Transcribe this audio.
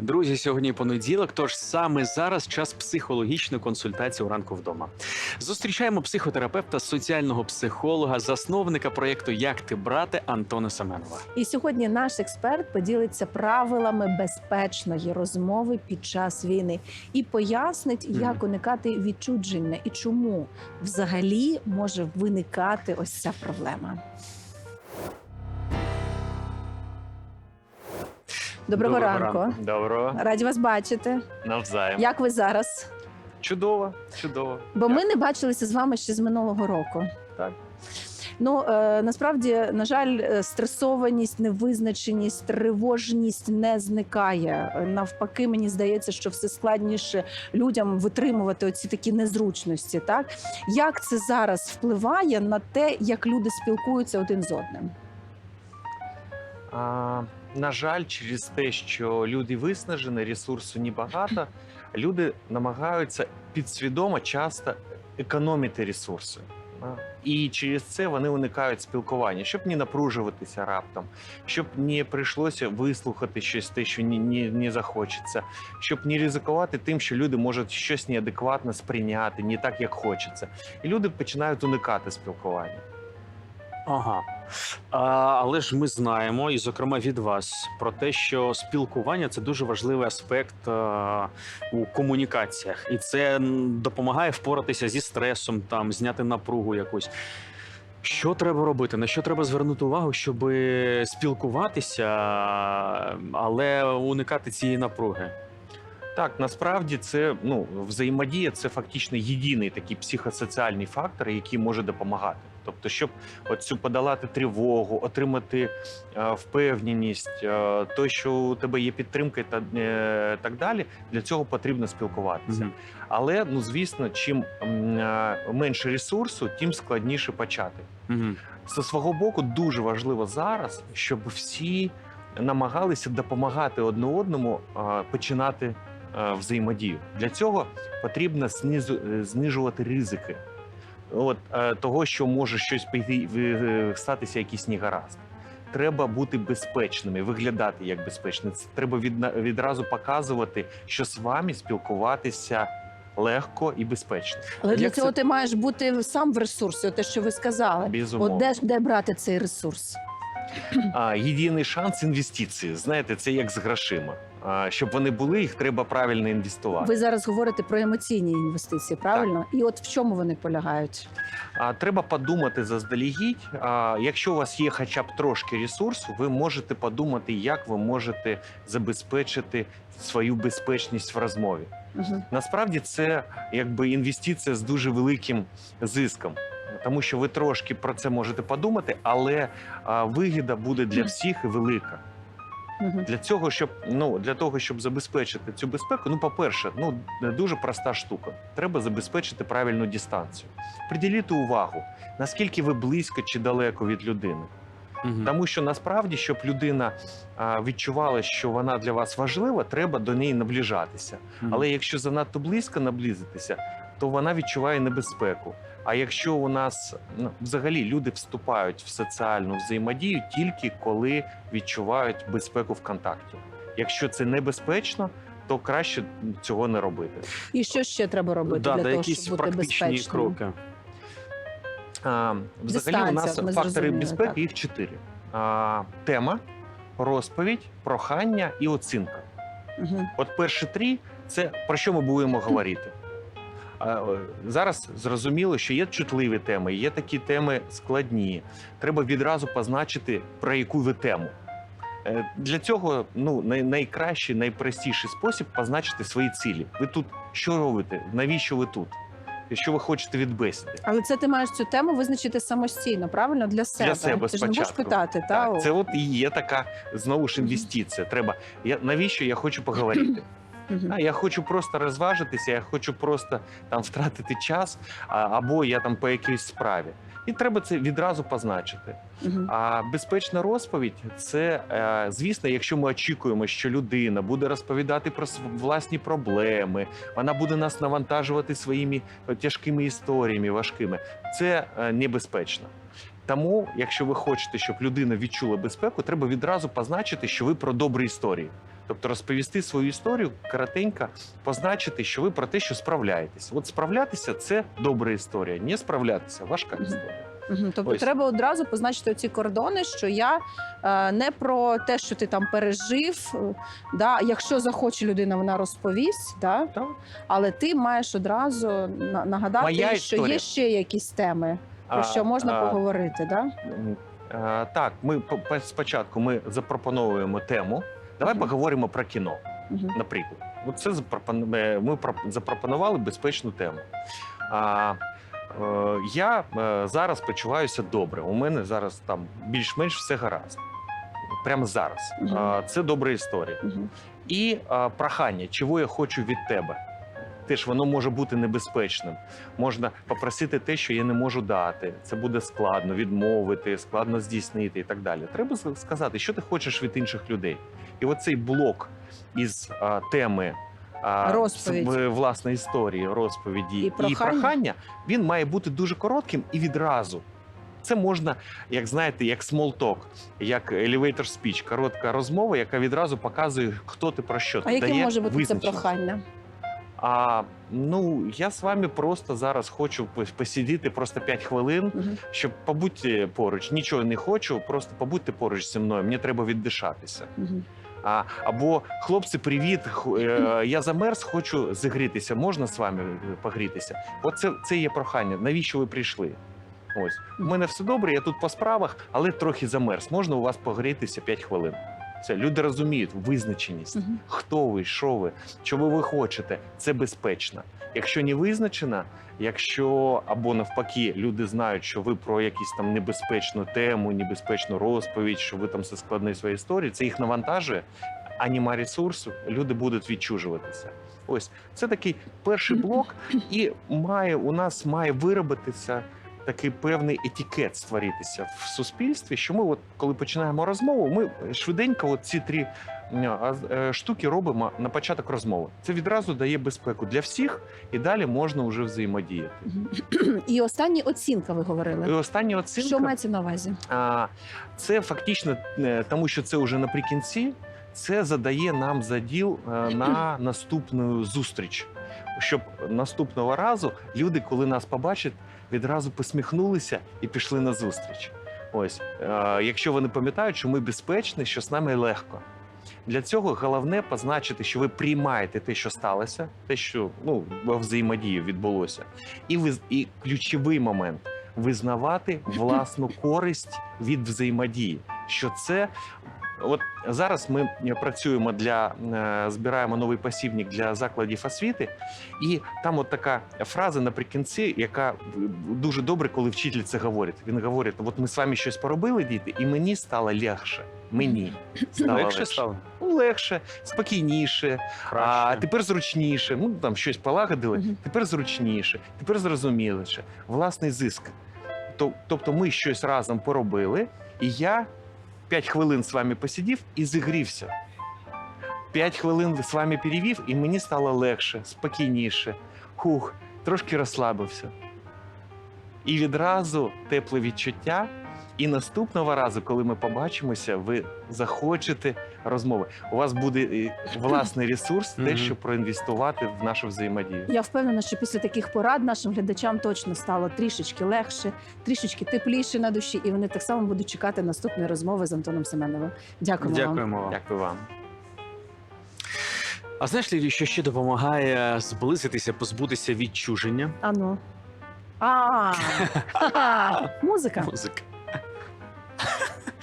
Друзі, сьогодні понеділок, тож саме зараз час психологічної консультації у ранку вдома. Зустрічаємо психотерапевта, соціального психолога, засновника проєкту Як ти брате Антона Семенова. І сьогодні наш експерт поділиться правилами безпечної розмови під час війни і пояснить, як Мгм. уникати відчудження і чому взагалі може виникати ось ця проблема. Доброго, ранку. Доброго. Раді вас бачити. Навзаєм. Як ви зараз? Чудово, чудово. Бо ми не бачилися з вами ще з минулого року. Так. Ну е, насправді, на жаль, е, стресованість, невизначеність, тривожність не зникає. Е, Навпаки, мені здається, що все складніше людям витримувати оці такі незручності. Так як це зараз впливає на те, як люди спілкуються один з одним? А, на жаль, через те, що люди виснажені, ресурсу небагато, люди намагаються підсвідомо часто економити ресурси. І через це вони уникають спілкування, щоб не напружуватися раптом, щоб не прийшлося вислухати щось те, що не, не, не захочеться, щоб не ризикувати тим, що люди можуть щось неадекватно сприйняти, не так, як хочеться. І люди починають уникати спілкування. Ага. А, але ж ми знаємо, і зокрема від вас, про те, що спілкування це дуже важливий аспект а, у комунікаціях, і це допомагає впоратися зі стресом, там зняти напругу якусь. Що треба робити? На що треба звернути увагу, щоб спілкуватися, але уникати цієї напруги? Так, насправді це ну взаємодія це фактично єдиний такий психосоціальний фактор, який може допомагати. Тобто, щоб оцю подолати тривогу, отримати е, впевненість, е, то, що у тебе є підтримка та е, так далі, для цього потрібно спілкуватися. Мгм. Але ну звісно, чим е, менше ресурсу, тим складніше почати. Мгм. Зі свого боку дуже важливо зараз, щоб всі намагалися допомагати одне одному починати взаємодію. Для цього потрібно знизу- знижувати ризики. От е, того, що може щось піти статися, якийсь негаразд. Треба бути безпечними, виглядати як безпечними. Це треба відразу показувати, що з вами спілкуватися легко і безпечно. Але для цього це- ти маєш бути сам в ресурсі, те, що ви сказали. Безумовно. От де ж де брати цей ресурс? А, єдиний шанс інвестиції. Знаєте, це як з грошима. Щоб вони були, їх треба правильно інвестувати. Ви зараз говорите про емоційні інвестиції, правильно? І от в чому вони полягають? А треба подумати заздалегідь. А, якщо у вас є хоча б трошки ресурсу, ви можете подумати, як ви можете забезпечити свою безпечність в розмові. Угу. Насправді це якби інвестиція з дуже великим зиском. Тому що ви трошки про це можете подумати, але вигіда буде для всіх велика. Угу. Для цього, щоб ну для того, щоб забезпечити цю безпеку, ну по-перше, ну дуже проста штука. Треба забезпечити правильну дистанцію. Приділіть увагу, наскільки ви близько чи далеко від людини. Мгм. Тому що насправді, щоб людина а, відчувала, що вона для вас важлива, треба до неї наближатися. Мгм. Але якщо занадто близько наблизитися, то вона відчуває небезпеку. А якщо у нас ну, взагалі люди вступають в соціальну взаємодію тільки коли відчувають безпеку в контакті. Якщо це небезпечно, то краще цього не робити. І що ще треба робити да, для да, того, якісь щоб бути практичні безпечним? кроки. А, взагалі, у нас фактори безпеки так. їх чотири: а, тема, розповідь, прохання і оцінка. Угу. От перші три це про що ми будемо говорити. А, Зараз зрозуміло, що є чутливі теми, є такі теми складні. Треба відразу позначити, про яку ви тему. Е, Для цього ну, найкращий, найпростіший спосіб позначити свої цілі. Ви тут що робите? Навіщо ви тут? Що ви хочете від бесіди? Але це ти маєш цю тему визначити самостійно, правильно? Для себе. себе ти ж не будеш спочатку. питати, та? Це от і є така знову ж інвестиція. Треба я навіщо я хочу поговорити? А, я хочу просто розважитися, я хочу просто там втратити час, а, або я там по якійсь справі. І треба це відразу позначити. Мгм. А безпечна розповідь це, е, звісно, якщо ми очікуємо, що людина буде розповідати про власні проблеми, вона буде нас навантажувати своїми тяжкими історіями, важкими. Це е, небезпечно. Тому, якщо ви хочете, щоб людина відчула безпеку, треба відразу позначити, що ви про добрі історії. Тобто розповісти свою історію коротенько, позначити, що ви про те, що справляєтесь. От справлятися це добра історія, не справлятися важка історія. Тобто Ось. треба одразу позначити ці кордони, що я е, не про те, що ти там пережив. е, Да, якщо захоче людина, вона розповість, да, Так. але ти маєш одразу на- нагадати, Моя що є ще якісь теми, про А, що можна а, поговорити. Да? Е, Так, ми по- по- спочатку ми запропонуємо тему. Давай поговоримо про кіно. Наприклад, це ми про- запропонували безпечну тему. А, е, я е, зараз почуваюся добре. У мене зараз там більш-менш все гаразд. Прямо зараз. А, це добра історія. І а, прохання, чого я хочу від тебе. Теж воно може бути небезпечним. Можна попросити те, що я не можу дати. Це буде складно відмовити, складно здійснити і так далі. Треба сказати, що ти хочеш від інших людей. І оцей блок із а, теми а, с- власної історії, розповіді І прохання. прохання, він має бути дуже коротким і відразу. Це можна, як знаєте, як small talk, як elevator speech, коротка розмова, яка відразу показує, хто ти про що. А яким дає може бути це визначеність. прохання? А ну я з вами просто зараз хочу пос- посидіти просто 5 хвилин, Мгм. щоб побудьте поруч. Нічого не хочу, просто побудьте поруч зі мною. Мені треба віддишатися. Мгм. А або хлопці, привіт, е, я замерз, хочу зігрітися. Можна з вами е, погрітися? От це, це є прохання. Навіщо ви прийшли? Ось у мене все добре, я тут по справах, але трохи замерз. Можна у вас погрітися 5 хвилин. Це люди розуміють визначеність. Мгм. Хто ви, що ви, чого ви хочете, це безпечно. Якщо не визначено, якщо або навпаки люди знають, що ви про якусь там небезпечну тему, небезпечну розповідь, що ви там зі складної своєї історії, це їх навантажує, а нема ресурсу, люди будуть відчужуватися. Ось це такий перший блок, і має у нас має виробитися такий певний етикет створитися в суспільстві. Що ми, от коли починаємо розмову, ми швиденько от ці три е, штуки робимо на початок розмови. Це відразу дає безпеку для всіх, і далі можна вже взаємодіяти. І остання оцінка, ви І говорили. оцінка Що мається на увазі? це фактично, е, тому що це вже наприкінці. Це задає нам заділ е, на наступну зустріч, щоб наступного разу люди, коли нас побачать, відразу посміхнулися і пішли на зустріч. Ось, е, якщо вони пам'ятають, що ми безпечні, що з нами легко. Для цього головне позначити, що ви приймаєте те, що сталося, те, що ну взаємодії відбулося, і ви і ключовий момент визнавати власну користь від взаємодії. Що це от зараз ми працюємо для е, збираємо новий посібник для закладів освіти, і там от така фраза наприкінці, яка дуже добре, коли вчитель це говорить. Він говорить: от ми з вами щось поробили, діти, і мені стало легше. Мені стало Легше стало? Ну, легше, спокійніше, а тепер зручніше. Ну там щось полагодили, Мгм. тепер зручніше, тепер зрозуміліше. Власний зиск. Тобто ми щось разом поробили, і я 5 хвилин з вами посидів і зігрівся. 5 хвилин з вами перевів, і мені стало легше, спокійніше. Хух, трошки розслабився. І відразу тепле відчуття. І наступного разу, коли ми побачимося, ви захочете розмови. У вас буде е, власний ресурс, те, Мгм. щоб проінвестувати в нашу взаємодію. Я впевнена, що після таких порад нашим глядачам точно стало трішечки легше, трішечки тепліше на душі, і вони так само будуть чекати наступної розмови з Антоном Семеновим. Дякуємо вам. Дякуємо вам. Дякую вам. А знаєш, Лілі, що ще допомагає зблизитися, позбутися відчуження? Ану. А, музика. Музика.